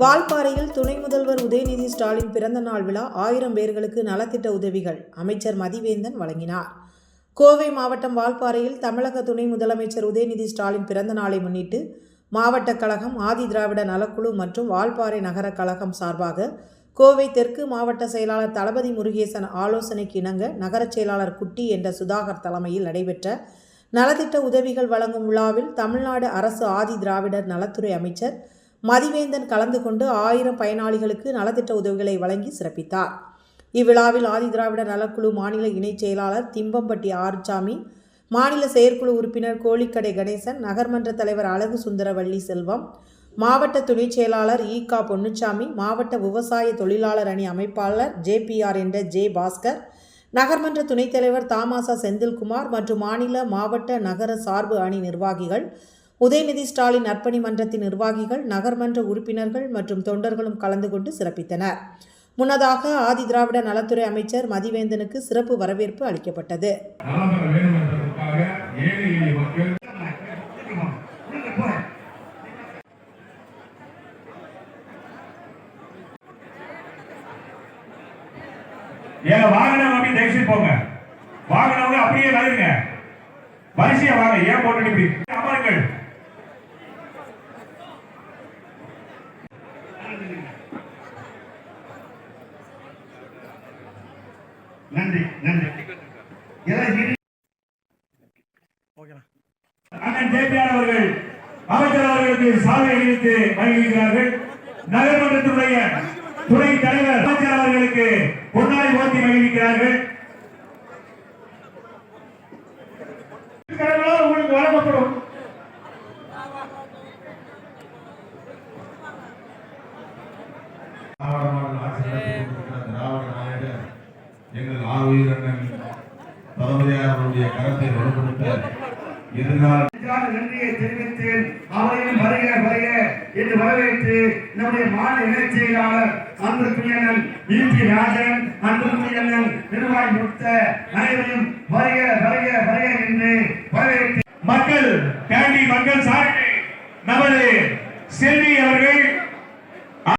வால்பாறையில் துணை முதல்வர் உதயநிதி ஸ்டாலின் பிறந்த நாள் விழா ஆயிரம் பேர்களுக்கு நலத்திட்ட உதவிகள் அமைச்சர் மதிவேந்தன் வழங்கினார். கோவை மாவட்டம் வால்பாறையில் தமிழக துணை முதலமைச்சர் உதயநிதி ஸ்டாலின் பிறந்த நாளை முன்னிட்டு மாவட்ட கழகம் ஆதி திராவிட நலக்குழு மற்றும் வால்பாறை நகர கழகம் சார்பாக கோவை தெற்கு மாவட்ட செயலாளர் தளபதி முருகேசன் ஆலோசனைக்கு இணங்க நகரச் செயலாளர் குட்டி என்ற சுதாகர் தலைமையில் நடைபெற்ற நலத்திட்ட உதவிகள் வழங்கும் விழாவில் தமிழ்நாடு அரசு ஆதி திராவிடர் நலத்துறை அமைச்சர் மதிவேந்தன் கலந்து கொண்டு ஆயிரம் பயனாளிகளுக்கு நலத்திட்ட உதவிகளை வழங்கி சிறப்பித்தார். இவ்விழாவில் ஆதிதிராவிட நலக்குழு மாநில இணைச் செயலாளர் திம்பம்பட்டி ஆர்சாமி மாநில செயற்குழு உறுப்பினர் கோழிக்கடை கணேசன் நகர்மன்ற தலைவர் அழகு சுந்தரவள்ளி செல்வம் மாவட்ட துணைச் செயலாளர் ஈகா பொன்னுச்சாமி மாவட்ட விவசாய தொழிலாளர் அணி அமைப்பாளர் ஜேபிஆர் என்ற ஜே பாஸ்கர் நகர்மன்ற துணைத் தலைவர் தாமாசா செந்தில்குமார் மற்றும் மாநில மாவட்ட நகர சார்பு அணி நிர்வாகிகள் உதயநிதி ஸ்டாலின் நற்பணி மன்றத்தின் நிர்வாகிகள் நகர்மன்ற உறுப்பினர்கள் மற்றும் தொண்டர்களும் கலந்து கொண்டு சிறப்பித்தனர். முன்னதாக ஆதி திராவிட நலத்துறை அமைச்சர் மதிவேந்தனுக்கு சிறப்பு வரவேற்பு அளிக்கப்பட்டது. வாகனம் அப்படி தயவுசெய்து போங்க. அப்படியே நகருங்க வரிசையா வாங்க. ஏன் போட்டு அமருங்கள். நன்றி நன்றி. அண்ணன் ஜேபிஆர் அவர்கள் அமைச்சர் அவர்களுக்கு சாலை அணிவித்து மகிழ்கிறார்கள் நகர்மன்றத்துடைய துணை தலைவர் அமைச்சர் அவர்களுக்கு பொன்னாடி ஓட்டி மகிழ்கிறார்கள் உங்களுக்கு வழங்கப்படும். தளபதியார் அவருடைய கரத்தை வலுப்படுத்த நெஞ்சார்ந்த நன்றியை தெரிவித்தேன் அவரையும் வருக வருக என்று வரவேற்று நம்முடைய மாநில இணைச் செயலாளர் அன்புக்குரியண்ணன் ஈபி ராஜன் அன்புக்குரியண்ணன் நிர்வாகி முத்த அனைவரையும் வருக வருக வருக என்று வரவேற்று. மக்கள் கேண்டி மக்கள் சார்பில் நமது